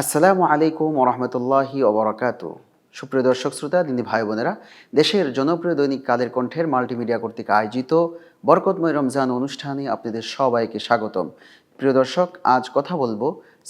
আসসালামু আলাইকুম ওরহমতুল্লাহি ওবরাকাত। সুপ্রিয় দর্শক শ্রোতা, দিনী ভাই বোনেরা, দেশের জনপ্রিয় দৈনিক কালের কণ্ঠের মাল্টিমিডিয়া কর্তৃক আয়োজিত বরকতময় রমজান অনুষ্ঠানে আপনাদের সবাইকে স্বাগতম। প্রিয় দর্শক, আজ কথা বলব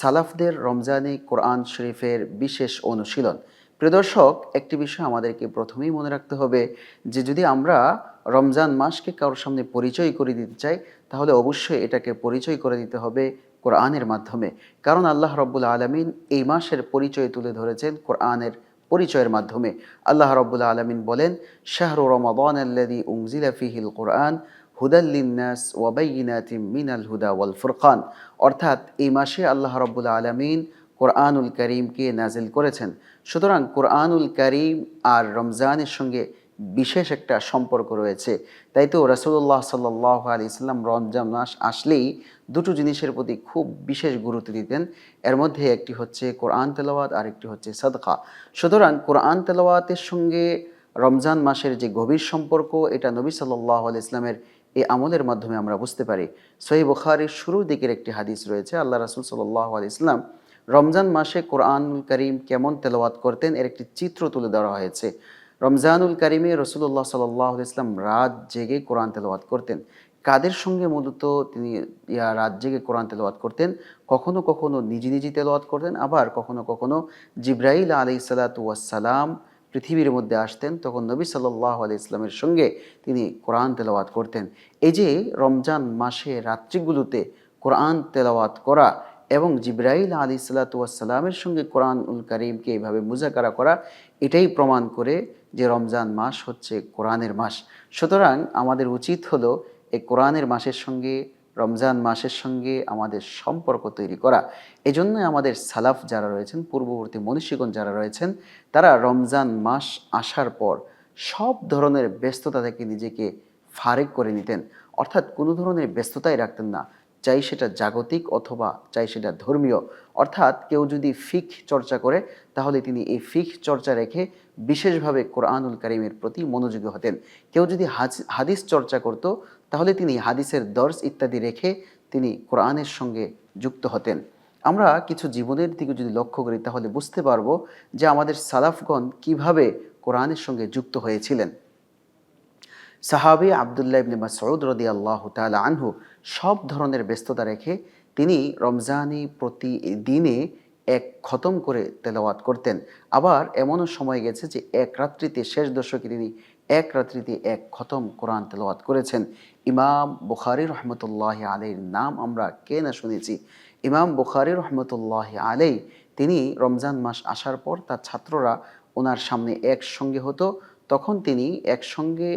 সালাফদের রমজানে কোরআন শরীফের বিশেষ অনুশীলন। প্রিয় দর্শক, একটি বিষয় আমাদেরকে প্রথমেই মনে রাখতে হবে যে, যদি আমরা রমজান মাসকে কারোর সামনে পরিচয় করে দিতে চাই, তাহলে অবশ্যই এটাকে পরিচয় করে দিতে হবে কোরআনের মাধ্যমে। কারণ আল্লাহ রব্বুল আলমিন এই মাসের পরিচয় তুলে ধরেছেন কোরআনের পরিচয়ের মাধ্যমে। আল্লাহ রব্বুল আলমিন বলেন, শাহরু রমাদান আল্লাদি উংজিলা ফিহিল কোরআন হুদাল্লিনাস ওয়াবাইনাতিম মিনাল হুদা ওয়াল ফুরকান। অর্থাৎ এই মাসে আল্লাহ রব্বুল আলমিন কোরআনুল করিমকে নাজিল করেছেন। সুতরাং কোরআনুল করিম আর রমজানের সঙ্গে বিশেষ একটা সম্পর্ক রয়েছে। তাই তো রসুল্লাহ সাল্লাহ আলি ইসলাম রমজান মাস আসলেই দুটো জিনিসের প্রতি খুব বিশেষ গুরুত্ব দিতেন। এর মধ্যে একটি হচ্ছে কোরআন তেলাওয়াত আর একটি হচ্ছে সদকা। সুতরাং কোরআন তেলাওয়াতের সঙ্গে রমজান মাসের যে গভীর সম্পর্ক, এটা নবী সাল্লাহ আলি ইসলামের এই আমলের মাধ্যমে আমরা বুঝতে পারি। সহি বুখারির শুরুর দিকের একটি হাদিস রয়েছে, আল্লাহ রাসুল সাল্লাহ আলি ইসলাম রমজান মাসে কোরআন করিম কেমন তেলাওয়াত করতেন, এর একটি চিত্র তুলে ধরা হয়েছে। রমজানুল করিমে রসুল্লাহ সাল্লাহ ইসলাম রাত জেগে কোরআন তেলাওয়াত করতেন। কাদের সঙ্গে মূলত তিনি ইয়া রাত জেগে কোরআন তেলাওয়াত করতেন? কখনো কখনো নিজে নিজে তেলাওয়াত করতেন, আবার কখনো কখনো জিব্রাইল আলি সালাতাম পৃথিবীর মধ্যে আসতেন, তখন নবী সাল্লাহ আলি ইসলামের সঙ্গে তিনি কোরআন তেলাওয়াত করতেন। এই যে রমজান মাসে রাত্রিগুলোতে কোরআন তেলাওয়াত করা এবং জিব্রাইল আলী সাল্লাতামের সঙ্গে কোরআন উল করিমকে এইভাবে মুজাকারা করা, এটাই প্রমাণ করে যে রমজান মাস হচ্ছে কোরআনের মাস। সুতরাং আমাদের উচিত হলো এই কোরআনের মাসের সঙ্গে, রমজান মাসের সঙ্গে আমাদের সম্পর্ক তৈরি করা। এজন্য আমাদের সালাফ যারা রয়েছেন, পূর্ববর্তী মনীষীগণ যারা রয়েছেন, তারা রমজান মাস আসার পর সব ধরনের ব্যস্ততা থেকে নিজেকে ফারেক করে নিতেন। অর্থাৎ কোনো ধরনের ব্যস্ততাই রাখতেন না। চাই সেটা জাগতিক অথবা চাই সেটা ধর্মীয়। অর্থাৎ কেউ যদি ফিক চর্চা করে, তাহলে তিনি এই ফিক চর্চা রেখে বিশেষভাবে কোরআনুল করিমের প্রতি মনোযোগী হতেন। কেউ যদি হাদিস চর্চা করত, তাহলে তিনি হাদিসের দর্শ ইত্যাদি রেখে তিনি কোরআনের সঙ্গে যুক্ত হতেন। আমরা কিছু জীবনের দিকে যদি লক্ষ্য করি, তাহলে বুঝতে পারব যে আমাদের সালাফগণ কীভাবে কোরআনের সঙ্গে যুক্ত হয়েছিলেন। সাহাবি আবদুল্লাহ ইবনে মাসউদ রদি আল্লাহ তালা আনহু সব ধরনের ব্যস্ততা রেখে তিনি রমজানি প্রতি দিনে এক খতম করে তেলাওয়াত করতেন। আবার এমনও সময় গেছে যে এক রাত্রিতে, শেষ দশকে তিনি এক রাত্রিতে এক খতম কোরআন তেলাওয়াত করেছেন। ইমাম বুখারি রহমতুল্লাহ আলীর নাম আমরা কে না শুনেছি? ইমাম বুখারি রহমতুল্লাহ আলাই, তিনি রমজান মাস আসার পর তার ছাত্ররা ওনার সামনে একসঙ্গে হতো। তখন তিনি একসঙ্গে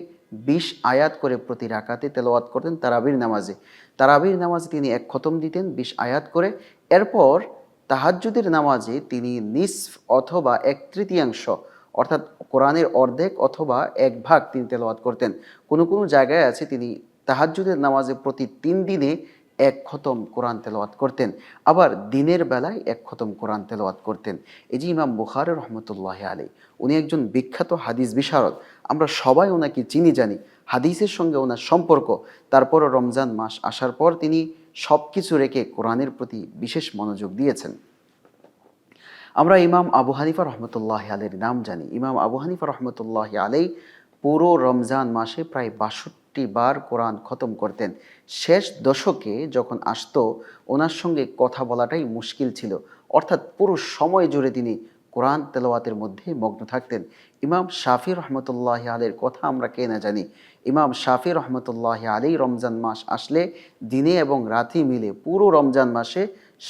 বিশ আয়াত করে প্রতি রাকাতে তেলাওয়াত করতেন তারাবির নামাজে। তারাবির নামাজে তিনি এক খতম দিতেন বিশ আয়াত করে। এরপর তাহাজ্জুদের নামাজে তিনি নিসফ অথবা এক তৃতীয়াংশ, অর্থাৎ কোরআনের অর্ধেক অথবা এক ভাগ তিনি তেলাওয়াত করতেন। কোনো কোনো জায়গায় আছে তিনি তাহাজ্জুদের নামাজে প্রতি তিন দিনে এক খতম কোরআন তেলাওয়াত করতেন। আবার দিনের বেলায় এক খতম কোরআন তেলাওয়াত করতেন। এই যে ইমাম বুখার রহমতুল্লাহ আলী উনি একজন বিখ্যাত হাদিস বিশারদ। আমরা সবাই ওনাকে চিনি, জানি। হাদিসের সঙ্গে ওনার সম্পর্ক। তারপরও রমজান মাস আসার পর তিনি সব কিছু রেখে কোরআনের প্রতি বিশেষ মনোযোগ দিয়েছেন। আমরা ইমাম আবু হানিফা রহমতুল্লাহ আলের নাম জানি। ইমাম আবু হানিফা রহমতুল্লাহ আলাই পুরো রমজান মাসে প্রায় বাষট্টি বার কোরআন খতম করতেন। শেষ দশকে যখন আসতো, ওনার সঙ্গে কথা বলাটাই মুশকিল ছিল। অর্থাৎ পুরো সময় জুড়ে তিনি কোরআন তেলাওয়াতের মধ্যে মগ্ন থাকতেন। ইমাম শাফি রহমতুল্লাহ আলের কথা আমরা কে না জানি। ইমাম শাফি রহমতুল্লাহ আলী রমজান মাস আসলে দিনে এবং রাতে মিলে পুরো রমজান মাসে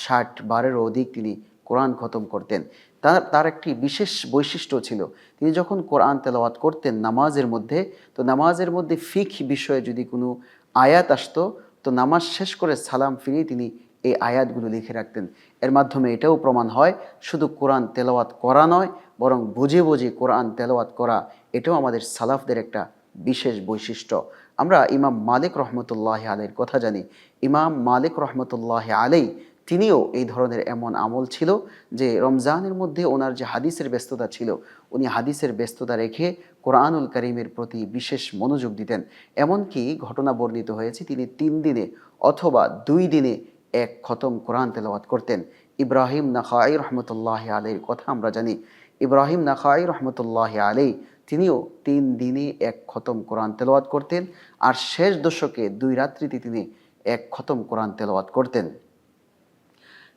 ষাট বারেরও অধিক তিনি কোরআন খতম করতেন। তার তার একটি বিশেষ বৈশিষ্ট্য ছিল, তিনি যখন কোরআন তেলাওয়াত করতেন নামাজের মধ্যে, তো নামাজের মধ্যে ফিক বিষয়ে যদি কোনো আয়াত আসতো, তো নামাজ শেষ করে সালাম ফিরিয়ে তিনি এই আয়াতগুলো লিখে রাখতেন। এর মাধ্যমে এটাও প্রমাণ হয়, শুধু কোরআন তেলাওয়াত করা নয়, বরং বুঝে বুঝে কোরআন তেলাওয়াত করা, এটাও আমাদের সালাফদের একটা বিশেষ বৈশিষ্ট্য। আমরা ইমাম মালিক রহমতুল্লাহ আলের কথা জানি। ইমাম মালিক রহমতুল্লাহ আলাই তিনিও এই ধরনের এমন আমল ছিল যে রমজানের মধ্যে ওনার যে হাদিসের ব্যস্ততা ছিল, উনি হাদিসের ব্যস্ততা রেখে কোরআনুল করিমের প্রতি বিশেষ মনোযোগ দিতেন। এমনকি ঘটনা বর্ণিত হয়েছে, তিনি তিন দিনে অথবা দুই দিনে এক খতম কোরআন তেলাওয়াত করতেন। ইব্রাহিম নাখাই রহমতুল্লাহ আলীর কথা আমরা জানি। ইব্রাহিম নাখাই রহমতুল্লাহ আলী তিনিও তিন দিনে এক খতম কোরআন তেলাওয়াত করতেন আর শেষ দশকে দুই রাত্রিতে তিনি এক খতম কোরআন তেলাওয়াত করতেন।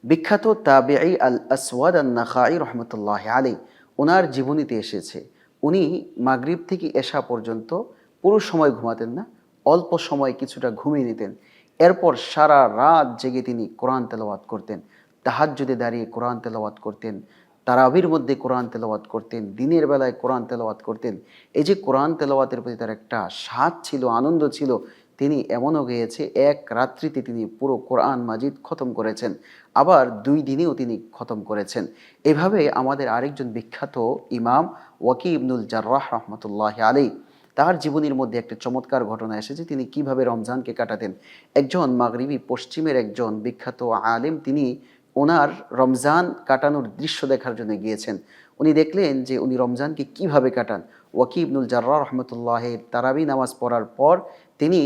বিখ্যাত তাবেঈ আল আসওয়াদ আন নাখাই রহমতুল্লাহ আলী ওনার জীবনীতে এসেছে। উনি মাগরিব থেকে এশা পর্যন্ত পুরো সময় ঘুমাতেন না, অল্প সময় কিছুটা ঘুমিয়ে নিতেন। এরপর সারা রাত জেগে তিনি কোরআন তেলাওয়াত করতেন, তাহাজ্জুদে দাঁড়িয়ে কোরআন তেলাওয়াত করতেন, তারাবির মধ্যে কোরআন তেলাওয়াত করতেন, দিনের বেলায় কোরআন তেলাওয়াত করতেন। এই যে কোরআন তেলাওয়াতের প্রতি তার একটা স্বাদ ছিল, আনন্দ ছিল, তিনি এমনও গিয়েছে, এক রাত্রিতে তিনি পুরো কোরআন মাজিদ খতম করেছেন, আবার দুই দিনেও তিনি খতম করেছেন। এভাবে আমাদের আরেকজন বিখ্যাত ইমাম ওয়াকি ইবনুল জার্রাহ রহমতুল্লাহ আলী তার জীবনীর মধ্যে একটা চমৎকার ঘটনা এসেছে। তিনি কীভাবে রমজানকে কাটাতেন? একজন মাগরিবি পশ্চিমের একজন বিখ্যাত আলেম, তিনি ওনার রমজান কাটানোর দৃশ্য দেখার জন্য গিয়েছেন। উনি দেখলেন যে উনি রমজানকে কীভাবে কাটান। ওয়াকি ইবনুল জার্রা রহমতুল্লাহের তারাবি নামাজ পড়ার পর তিনি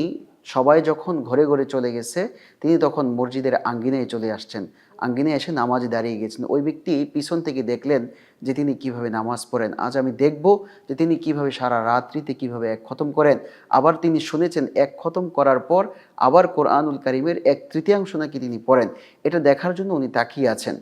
সবাই যখন ঘরে ঘরে চলে গেছে, তিনি তখন মসজিদের আঙ্গিনায় চলে আসছেন। আঙ্গিনায় এসে নামাজে দাঁড়িয়ে গেছেন ওই ব্যক্তি পিছন থেকে দেখলেন যে তিনি কীভাবে নামাজ পড়েন। আজ আমি দেখব যে তিনি কীভাবে সারা রাত্রিতে কীভাবে এক খতম করেন। আবার তিনি শুনেছেন, এক খতম করার পর আবার কোরআনুল কারিমের এক তৃতীয়াংশ নাকি তিনি পড়েন। এটা দেখার জন্য উনি তাকিয়ে আছেন।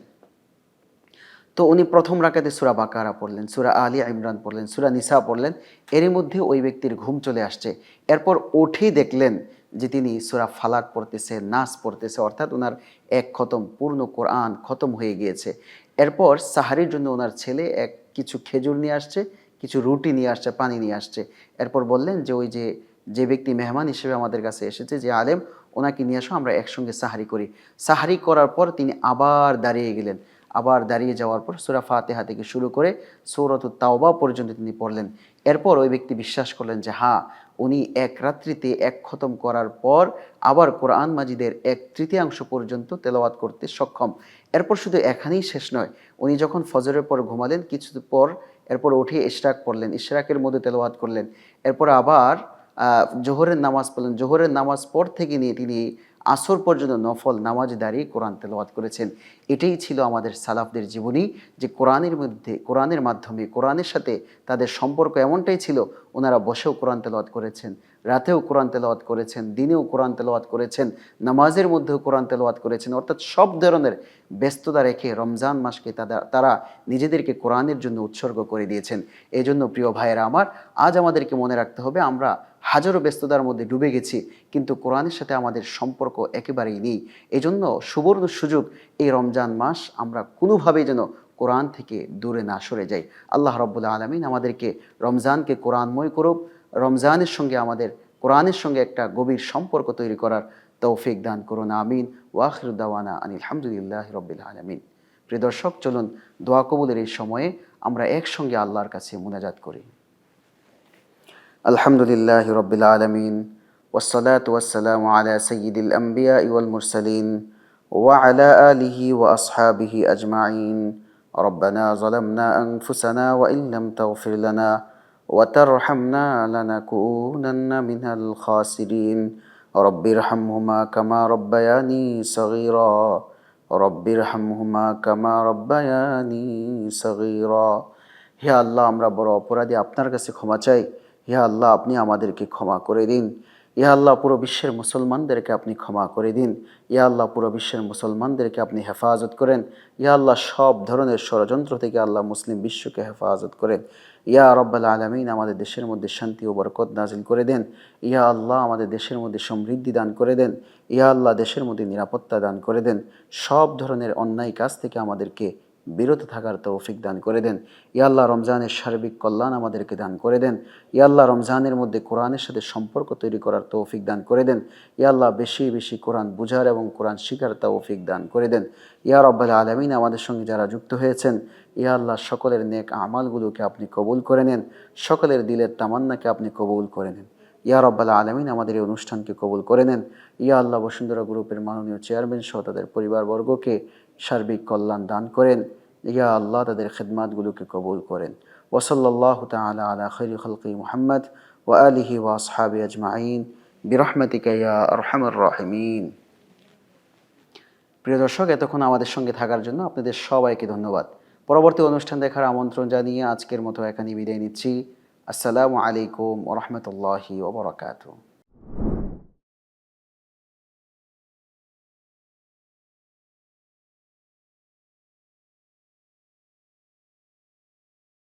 তো উনি প্রথম রাকাতে সুরা বাকারা পড়লেন, সুরা আলী ইমরান পড়লেন, সুরা নিসা পড়লেন। এর মধ্যে ওই ব্যক্তির ঘুম চলে আসছে। এরপর উঠেই দেখলেন যে তিনি সুরা ফালাক পড়তেছে, নাস পড়তেছে, অর্থাৎ ওনার এক খতম, পূর্ণ কোরআন খতম হয়ে গিয়েছে। এরপর সাহারির জন্য ওনার ছেলে এক কিছু খেজুর নিয়ে আসছে, কিছু রুটি নিয়ে আসছে, পানি নিয়ে আসছে। এরপর বললেন যে ওই যে যে ব্যক্তি মেহমান হিসেবে আমাদের কাছে এসেছে, যে আলেম, ওনাকে নিয়ে আসো, আমরা একসঙ্গে সাহারি করি। সাহারি করার পর তিনি আবার দাঁড়িয়ে গেলেন। আবার দাঁড়িয়ে যাওয়ার পর সুরা ফাতেহা থেকে শুরু করে সৌরত তাওবা পর্যন্ত তিনি পড়লেন। এরপর ওই ব্যক্তি বিশ্বাস করলেন যে হ্যাঁ উনি এক রাত্রিতে এক খতম করার পর আবার কোরআন মাজিদের এক তৃতীয়াংশ পর্যন্ত তেলাওয়াত করতে সক্ষম। এরপর শুধু এখানেই শেষ নয়, উনি যখন ফজরের পর ঘুমালেন, কিছু পর এরপর উঠে ইশরাক পড়লেন, ইশরাকের মধ্যে তেলাওয়াত করলেন। এরপর আবার জোহরের নামাজ পড়লেন। জোহরের নামাজ পর থেকে নিয়ে তিনি আসর পর্যন্ত নফল নামাজ দাঁড়িয়ে কোরআন তেলাওয়াত করেছেন। এটাই ছিল আমাদের সালাফদের জীবনী যে কোরআনের মধ্যে, কোরআনের মাধ্যমে, কোরআনের সাথে তাদের সম্পর্ক এমনটাই ছিল, ওনারা বসেও কোরআন তেলাওয়াত করেছেন, রাতেও কোরআন তেলাওয়াত করেছেন, দিনেও কোরআন তেলাওয়াত করেছেন, নামাজের মধ্যেও কোরআন তেলাওয়াত করেছেন, অর্থাৎ সব ধরনের ব্যস্ততা রেখে রমজান মাসকে তারা নিজেদেরকে কোরআনের জন্য উৎসর্গ করে দিয়েছেন। এই জন্য প্রিয় ভাইয়েরা আমার, আজ আমাদেরকে মনে রাখতে হবে, আমরা হাজারো ব্যস্ততার মধ্যে ডুবে গেছি, কিন্তু কোরআনের সাথে আমাদের সম্পর্ক একেবারেই নেই। এজন্য সুবর্ণ সুযোগ এই রমজান মাস আমরা কোনোভাবেই যেন কোরআন থেকে দূরে না সরে যাই। আল্লাহ রব্বুল্লা আলমিন আমাদেরকে রমজানকে কোরআনময় করুক, রমজানের সঙ্গে আমাদের কোরআনের সঙ্গে একটা গভীর সম্পর্ক তৈরি করার তৌফিক দান করুন, আমিন। ওয়াহরুদ্দাওয়ানা আনি হামদুলিল্লাহ রব্বিল আলমিন। প্রিয় দর্শক, চলুন দোয়া কবুলের এই সময়ে আমরা একসঙ্গে আল্লাহর কাছে মোনাজাত করি। আলহামদুলিল্লাহ রব্বিল আলমিন। ওসলাত ওয়াসালাম আলা সঈদুল আম্বিয়া ইউল মুরসালিন। وعلى آله وأصحابه أجمعين ربنا ظلمنا أنفسنا وإن لم تغفر لنا وترحمنا لنكونن من الخاسرين رب ارحمهما كما ربياني صغيرا رب ارحمهما كما ربياني صغيرا হে আল্লাহ আমরা বড় অপরাধী আপনার কাছে ক্ষমা চাই হে আল্লাহ আপনি আমাদেরকে ক্ষমা করে দিন ইয়া আল্লাহ, পুরো বিশ্বের মুসলমানদেরকে আপনি ক্ষমা করে দিন। ইয়া আল্লাহ, পুরো বিশ্বের মুসলমানদেরকে আপনি হেফাজত করেন। ইয়া আল্লাহ, সব ধরনের ষড়যন্ত্র থেকে আল্লাহ মুসলিম বিশ্বকে হেফাজত করেন। ইয়া রব্বাল আলমিন, আমাদের দেশের মধ্যে শান্তি ও বরকত নাজিল করে দেন। ইয়া আল্লাহ, আমাদের দেশের মধ্যে সমৃদ্ধি দান করে দেন। ইয়া আল্লাহ, দেশের মধ্যে নিরাপত্তা দান করে দেন। সব ধরনের অন্যায় কাজ থেকে আমাদেরকে বিরত থাকার তৌফিক দান করে দেন। ইয়াল্লাহ রমজানের সার্বিক কল্যাণ আমাদেরকে দান করে দেন। ইয়াল্লাহ রমজানের মধ্যে কোরআনের সাথে সম্পর্ক তৈরি করার তৌফিক দান করে দেন। ইয়াল্লাহ বেশি বেশি কোরআন বুঝার এবং কোরআন শিকার তৌফিক দান করে দেন। ইয়া রব্বাল আলমিন, আমাদের সঙ্গে যারা যুক্ত হয়েছেন, ইয়া আল্লাহ, সকলের নেক আমালগুলোকে আপনি কবুল করে নেন, সকলের দিলের তামান্নাকে আপনি কবুল করে নেন। ইয়া রব্বাল আলমিন, আমাদের এই অনুষ্ঠানকে কবুল করে নেন। ইয়া আল্লাহ, বসুন্ধরা গ্রুপের মাননীয় চেয়ারম্যান সহ তাদের পরিবারবর্গকে সার্বিক কল্যাণ দান করেন। ইয়া আল্লাহ তাদের খেদমাতগুলোকে কবুল করেন। ওসল্লাহ তালা আলা খলকি মোহাম্মদ ও আলিহি ওয়াসহাবি আজমাইন বিরহমতিকা আরহামুর রাহিমিন। প্রিয় দর্শক, এতক্ষণ আমাদের সঙ্গে থাকার জন্য আপনাদের সবাইকে ধন্যবাদ। পরবর্তী অনুষ্ঠান দেখার আমন্ত্রণ জানিয়ে আজকের মতো এখানে বিদায় নিচ্ছি। আসসালামু আলাইকুম ওরহমতুল্লাহি ওবরাকাতু